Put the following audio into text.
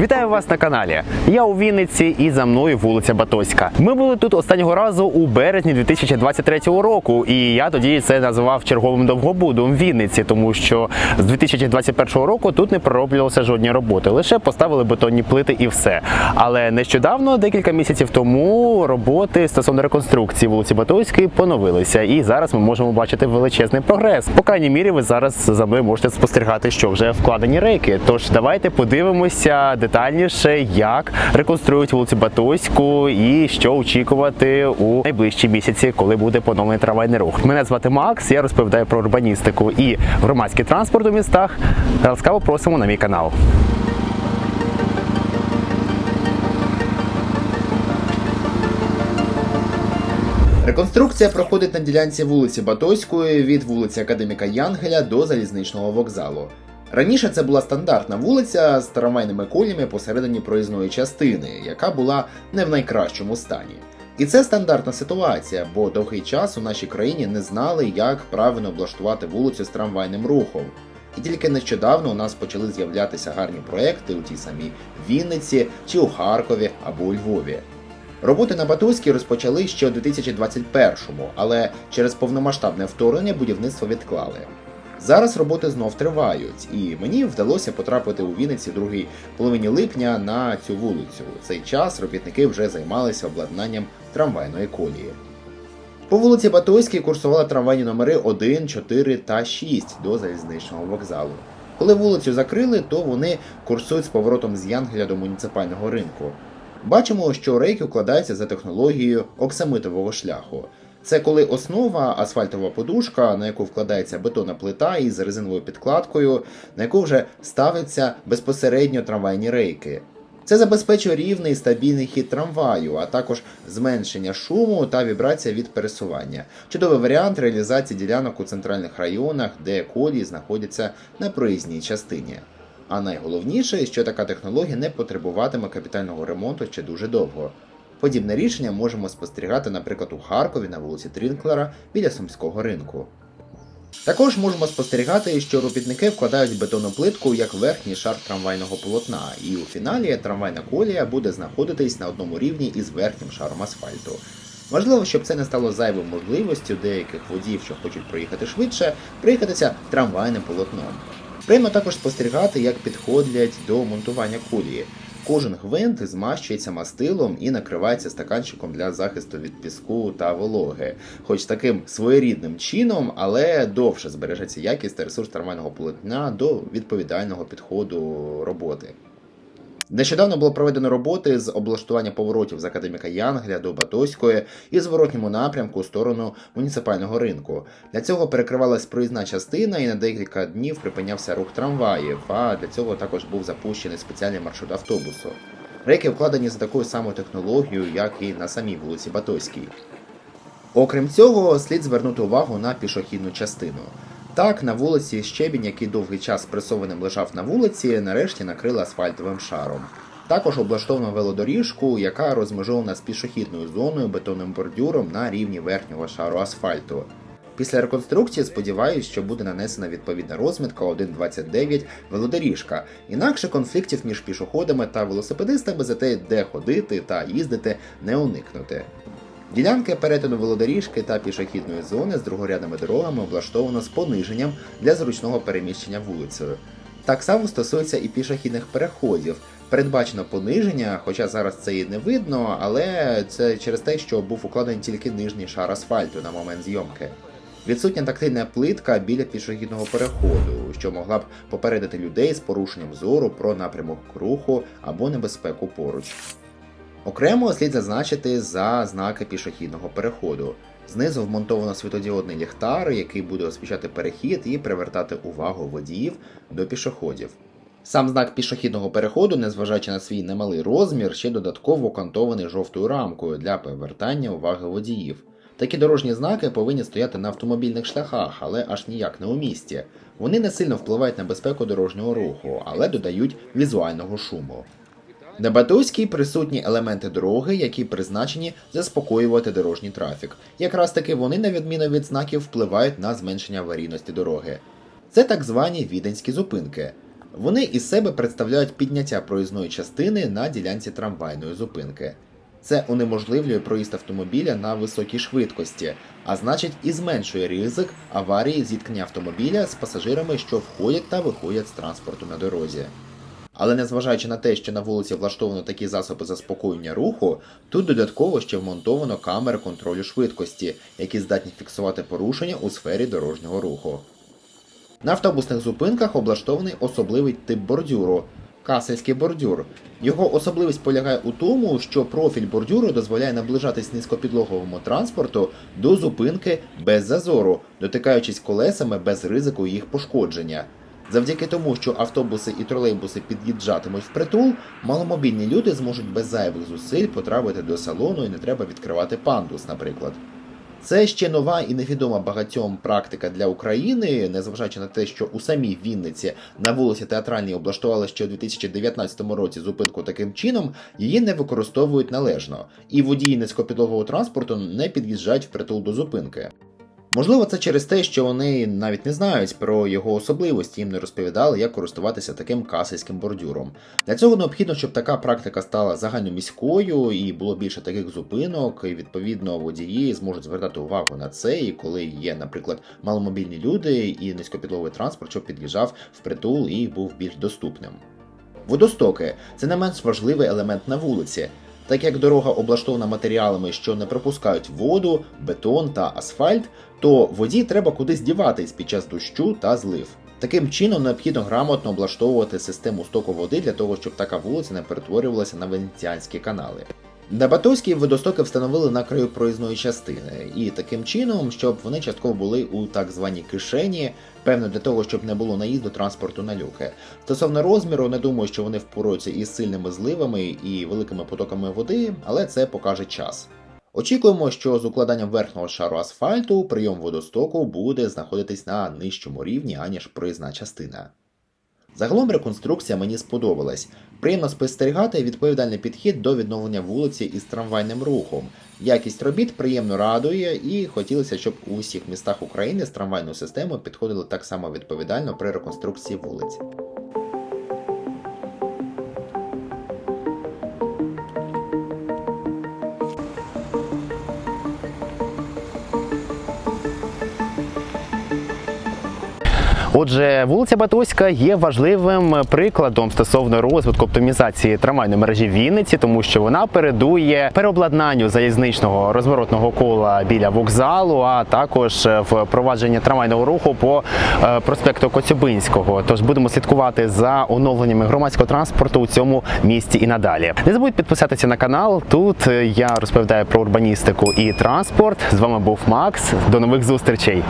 Вітаю вас на каналі. Я у Вінниці і за мною вулиця Батоська. Ми були тут останнього разу у березні 2023 року, і я тоді це називав черговим довгобудом Вінниці, тому що з 2021 року тут не пророблювалося жодні роботи, лише поставили бетонні плити і все. Але нещодавно, декілька місяців тому, роботи стосовно реконструкції вулиці Батойської поновилися, і зараз ми можемо бачити величезний прогрес. По крайній мірі, ви зараз за мною можете спостерігати, що вже вкладені рейки. Тож давайте подивимося детальніше, як реконструюють вулицю Батойську і що очікувати у найближчі місяці, коли буде поновлений трамвайний рух. Мене звати Макс. Я розповідаю про урбаністику і громадський транспорт у містах. Ласкаво просимо на мій канал. Реконструкція проходить на ділянці вулиці Батойської від вулиці Академіка Янгеля до залізничного вокзалу. Раніше це була стандартна вулиця з трамвайними колями посередині проїзної частини, яка була не в найкращому стані. І це стандартна ситуація, бо довгий час у нашій країні не знали, як правильно облаштувати вулицю з трамвайним рухом. І тільки нещодавно у нас почали з'являтися гарні проекти у тій самій Вінниці чи у Харкові або у Львові. Роботи на Батуській розпочали ще у 2021-му, але через повномасштабне вторгнення будівництво відклали. Зараз роботи знов тривають, і мені вдалося потрапити у Вінниці другій половині липня на цю вулицю. У цей час робітники вже займалися обладнанням трамвайної колії. По вулиці Батойській курсували трамвайні номери 1, 4 та 6 до залізничного вокзалу. Коли вулицю закрили, то вони курсують з поворотом з Янгеля до муніципального ринку. Бачимо, що рейки вкладаються за технологією оксамитового шляху. Це коли основа асфальтова подушка, на яку вкладається бетонна плита із резиновою підкладкою, на яку вже ставляться безпосередньо трамвайні рейки. Це забезпечує рівний стабільний хід трамваю, а також зменшення шуму та вібрація від пересування. Чудовий варіант реалізації ділянок у центральних районах, де колії знаходяться на проїзній частині. А найголовніше, що така технологія не потребуватиме капітального ремонту ще дуже довго. Подібне рішення можемо спостерігати, наприклад, у Харкові на вулиці Трінклера біля Сумського ринку. Також можемо спостерігати, що робітники вкладають бетонну плитку як верхній шар трамвайного полотна, і у фіналі трамвайна колія буде знаходитись на одному рівні із верхнім шаром асфальту. Важливо, щоб це не стало зайвою можливістю деяких водіїв, що хочуть проїхати швидше, проїхатися трамвайним полотном. Приємно також спостерігати, як підходять до монтування колії. Кожен гвинт змащується мастилом і накривається стаканчиком для захисту від піску та вологи, хоч таким своєрідним чином, але довше збережеться якість та ресурс термального полотна до відповідального підходу роботи. Нещодавно було проведено роботи з облаштування поворотів з академіка Янгеля до Батоської і зворотньому напрямку у сторону муніципального ринку. Для цього перекривалась проїзна частина і на декілька днів припинявся рух трамваїв. А для цього також був запущений спеціальний маршрут автобусу. Рейки вкладені за такою самою технологією, як і на самій вулиці Батойській. Окрім цього, слід звернути увагу на пішохідну частину. Так, на вулиці Щебінь, який довгий час спресованим лежав на вулиці, нарешті накрили асфальтовим шаром. Також облаштовано велодоріжку, яка розмежована з пішохідною зоною бетонним бордюром на рівні верхнього шару асфальту. Після реконструкції сподіваюся, що буде нанесена відповідна розмітка 1.29 велодоріжка, інакше конфліктів між пішоходами та велосипедистами за те, де ходити та їздити, не уникнути. Ділянки перетину велодоріжки та пішохідної зони з другорядними дорогами облаштовано з пониженням для зручного переміщення вулицею. Так само стосується і пішохідних переходів. Передбачено пониження, хоча зараз це і не видно, але це через те, що був укладений тільки нижній шар асфальту на момент зйомки. Відсутня тактильна плитка біля пішохідного переходу, що могла б попередити людей з порушенням зору про напрямок руху або небезпеку поруч. Окремо слід зазначити за знаки пішохідного переходу. Знизу вмонтовано світодіодний ліхтар, який буде освіщати перехід і привертати увагу водіїв до пішоходів. Сам знак пішохідного переходу, незважаючи на свій немалий розмір, ще додатково окантований жовтою рамкою для привертання уваги водіїв. Такі дорожні знаки повинні стояти на автомобільних шляхах, але аж ніяк не у місті. Вони не сильно впливають на безпеку дорожнього руху, але додають візуального шуму. На Батуській присутні елементи дороги, які призначені заспокоювати дорожній трафік. Якраз таки вони, на відміну від знаків, впливають на зменшення аварійності дороги. Це так звані віденські зупинки. Вони із себе представляють підняття проїзної частини на ділянці трамвайної зупинки. Це унеможливлює проїзд автомобіля на високій швидкості, а значить і зменшує ризик аварії зіткнення автомобіля з пасажирами, що входять та виходять з транспорту на дорозі. Але незважаючи на те, що на вулиці влаштовано такі засоби заспокоєння руху, тут додатково ще вмонтовано камери контролю швидкості, які здатні фіксувати порушення у сфері дорожнього руху. На автобусних зупинках облаштований особливий тип бордюру касельський бордюр. Його особливість полягає у тому, що профіль бордюру дозволяє наближатись низькопідлоговому транспорту до зупинки без зазору, дотикаючись колесами без ризику їх пошкодження. Завдяки тому, що автобуси і тролейбуси під'їжджатимуть впритул, маломобільні люди зможуть без зайвих зусиль потрапити до салону і не треба відкривати пандус, наприклад. Це ще нова і невідома багатьом практика для України, незважаючи на те, що у самій Вінниці на вулиці Театральній облаштували ще у 2019 році зупинку таким чином, її не використовують належно, і водії низькопідлогового транспорту не під'їжджають впритул до зупинки. Можливо, це через те, що вони навіть не знають про його особливості, їм не розповідали, як користуватися таким касельським бордюром. Для цього необхідно, щоб така практика стала загальноміською і було більше таких зупинок, і відповідно водії зможуть звертати увагу на це, і коли є, наприклад, маломобільні люди і низькопідловий транспорт, щоб під'їжджав впритул і був більш доступним. Водостоки це не менш важливий елемент на вулиці. Так як дорога облаштована матеріалами, що не пропускають воду, бетон та асфальт, то воді треба кудись діватись під час дощу та злив. Таким чином необхідно грамотно облаштовувати систему стоку води для того, щоб така вулиця не перетворювалася на венеціанські канали. На Батовській водостоки встановили на краю проїзної частини, і таким чином, щоб вони частково були у так званій кишені, певно, для того, щоб не було наїзду транспорту на люки. Стосовно розміру, не думаю, що вони впоруються із сильними зливами і великими потоками води, але це покаже час. Очікуємо, що з укладанням верхнього шару асфальту прийом водостоку буде знаходитись на нижчому рівні, аніж проїзна частина. Загалом реконструкція мені сподобалась. Приємно спостерігати відповідальний підхід до відновлення вулиці із трамвайним рухом. Якість робіт приємно радує, і хотілося, щоб у усіх містах України з трамвайною системою підходили так само відповідально при реконструкції вулиць. Отже, вулиця Батоська є важливим прикладом стосовно розвитку оптимізації трамвайної мережі Вінниці, тому що вона передує переобладнанню залізничного розворотного кола біля вокзалу, а також впровадження трамвайного руху по е, проспекту Коцюбинського. Тож будемо слідкувати за оновленнями громадського транспорту у цьому місті і надалі. Не забудь підписатися на канал. Тут е, я розповідаю про урбаністику і транспорт. З вами був Макс. До нових зустрічей.